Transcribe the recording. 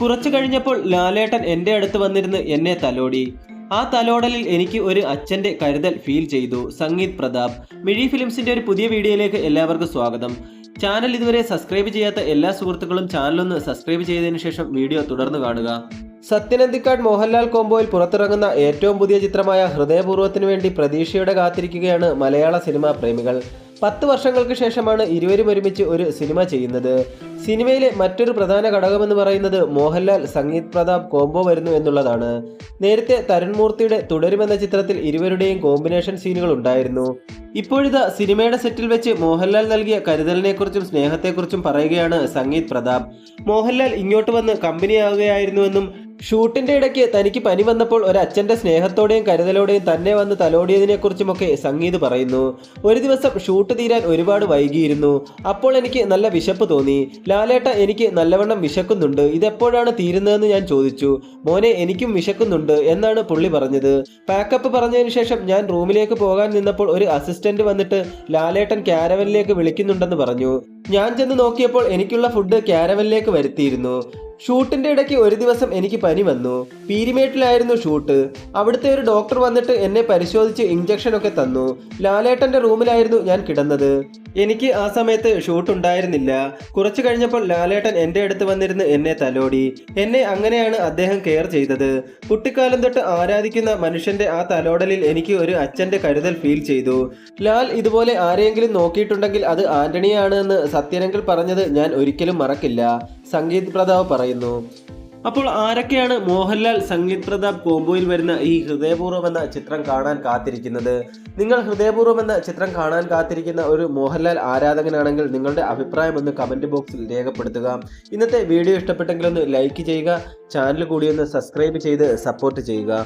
കുറച്ചു കഴിഞ്ഞപ്പോൾ ലാലേട്ടൻ എന്റെ അടുത്ത് വന്നിരുന്ന് എന്നെ തലോടി. ആ തലോടലിൽ എനിക്ക് ഒരു അച്ഛന്റെ കരുതൽ ഫീൽ ചെയ്തു. സംഗീത് പ്രതാപ് മിഴി ഫിലിംസിന്റെ ഒരു പുതിയ വീഡിയോയിലേക്ക് എല്ലാവർക്കും സ്വാഗതം. ചാനൽ ഇതുവരെ സബ്സ്ക്രൈബ് ചെയ്യാത്ത എല്ലാ സുഹൃത്തുക്കളും ചാനലൊന്ന് സബ്സ്ക്രൈബ് ചെയ്തതിനു ശേഷം വീഡിയോ തുടർന്ന് കാണുക. സത്യനന്ദിക്കാട് മോഹൻലാൽ കോംബോയിൽ പുറത്തിറങ്ങുന്ന ഏറ്റവും പുതിയ ചിത്രമായ ഹൃദയപൂർവത്തിനു വേണ്ടി പ്രതീക്ഷയോടെ കാത്തിരിക്കുകയാണ് മലയാള സിനിമാ പ്രേമികൾ. പത്ത് വർഷങ്ങൾക്ക് ശേഷമാണ് ഇരുവരും ഒരുമിച്ച് ഒരു സിനിമ ചെയ്യുന്നത്. സിനിമയിലെ മറ്റൊരു പ്രധാന ഘടകമെന്ന് പറയുന്നത് മോഹൻലാൽ സംഗീത് പ്രതാപ് കോംബോ വരുന്നു എന്നുള്ളതാണ്. നേരത്തെ തരൺമൂർത്തിയുടെ തുടരുമെന്ന ചിത്രത്തിൽ ഇരുവരുടെയും കോമ്പിനേഷൻ സീനുകൾ ഉണ്ടായിരുന്നു. ഇപ്പോഴിതാ സിനിമയുടെ സെറ്റിൽ വെച്ച് മോഹൻലാൽ നൽകിയ കരുതലിനെക്കുറിച്ചും സ്നേഹത്തെക്കുറിച്ചും പറയുകയാണ് സംഗീത് പ്രതാപ്. മോഹൻലാൽ ഇങ്ങോട്ട് വന്ന് കമ്പനിയാവുകയായിരുന്നുവെന്നും ഷൂട്ടിന്റെ ഇടയ്ക്ക് തനിക്ക് പനി വന്നപ്പോൾ ഒരു അച്ഛന്റെ സ്നേഹത്തോടെയും കരുതലോടെയും തന്നെ വന്ന് തലോടിയതിനെക്കുറിച്ചുമൊക്കെ സംഗീത് പറയുന്നു. ഒരു ദിവസം ഷൂട്ട് തീരാൻ ഒരുപാട് വൈകിയിരുന്നു. അപ്പോൾ എനിക്ക് നല്ല വിശപ്പ് തോന്നി. ലാലേട്ട എനിക്ക് നല്ലവണ്ണം വിശക്കുന്നുണ്ട്. ഇതെപ്പോഴാണ് തീരുന്നതെന്ന് ഞാൻ ചോദിച്ചു. മോനെ എനിക്കും വിശക്കുന്നുണ്ട് എന്നാണ് പുള്ളി പറഞ്ഞത്. പാക്കപ്പ് പറഞ്ഞതിന് ശേഷം ഞാൻ റൂമിലേക്ക് പോകാൻ നിന്നപ്പോൾ ഒരു അസിസ്റ്റന്റ് വന്നിട്ട് ലാലേട്ടൻ ക്യാരവനിലേക്ക് വിളിക്കുന്നുണ്ടെന്ന് പറഞ്ഞു. ഞാൻ ചെന്ന് നോക്കിയപ്പോൾ എനിക്കുള്ള ഫുഡ് ക്യാരവനിലേക്ക് വരുത്തിയിരുന്നു. ഷൂട്ടിന്റെ ഇടയ്ക്ക് ഒരു ദിവസം എനിക്ക് പനി വന്നു. പീരിമേട്ടിലായിരുന്നു ഷൂട്ട്. അവിടുത്തെ ഒരു ഡോക്ടർ വന്നിട്ട് എന്നെ പരിശോധിച്ച് ഇഞ്ചക്ഷൻ ഒക്കെ തന്നു. ലാലേട്ടന്റെ റൂമിലായിരുന്നു ഞാൻ കിടന്നത്. എനിക്ക് ആ സമയത്ത് ഷൂട്ട് ഉണ്ടായിരുന്നില്ല. കുറച്ചു കഴിഞ്ഞപ്പോൾ ലാലേട്ടൻ എന്റെ അടുത്ത് വന്നിരുന്ന് എന്നെ തലോടി. എന്നെ അങ്ങനെയാണ് അദ്ദേഹം കെയർ ചെയ്തത്. കുട്ടിക്കാലം തൊട്ട് ആരാധിക്കുന്ന മനുഷ്യന്റെ ആ തലോടലിൽ എനിക്ക് ഒരു അച്ഛന്റെ കരുതൽ ഫീൽ ചെയ്തു. ലാൽ ഇതുപോലെ ആരെയെങ്കിലും നോക്കിയിട്ടുണ്ടെങ്കിൽ അത് ആന്റണിയാണ് എന്ന് സത്യനങ്കിൽ പറഞ്ഞത് ഞാൻ ഒരിക്കലും മറക്കില്ല. സംഗീത് പ്രതാവ് പറയുന്നു. അപ്പോൾ ആരൊക്കെയാണ് മോഹൻലാൽ സംഗീത് പ്രതാപ് കോംബോയിൽ വരുന്ന ഈ ഹൃദയപൂർവം എന്ന ചിത്രം കാണാൻ കാത്തിരിക്കുന്നത്? നിങ്ങൾ ഹൃദയപൂർവം എന്ന ചിത്രം കാണാൻ കാത്തിരിക്കുന്ന ഒരു മോഹൻലാൽ ആരാധകനാണെങ്കിൽ നിങ്ങളുടെ അഭിപ്രായം ഒന്ന് കമന്റ് ബോക്സിൽ രേഖപ്പെടുത്തുക. ഇന്നത്തെ വീഡിയോ ഇഷ്ടപ്പെട്ടെങ്കിൽ ഒന്ന് ലൈക്ക് ചെയ്യുക ചാനൽ കൂടി ഒന്ന് സബ്സ്ക്രൈബ് ചെയ്ത് സപ്പോർട്ട് ചെയ്യുക.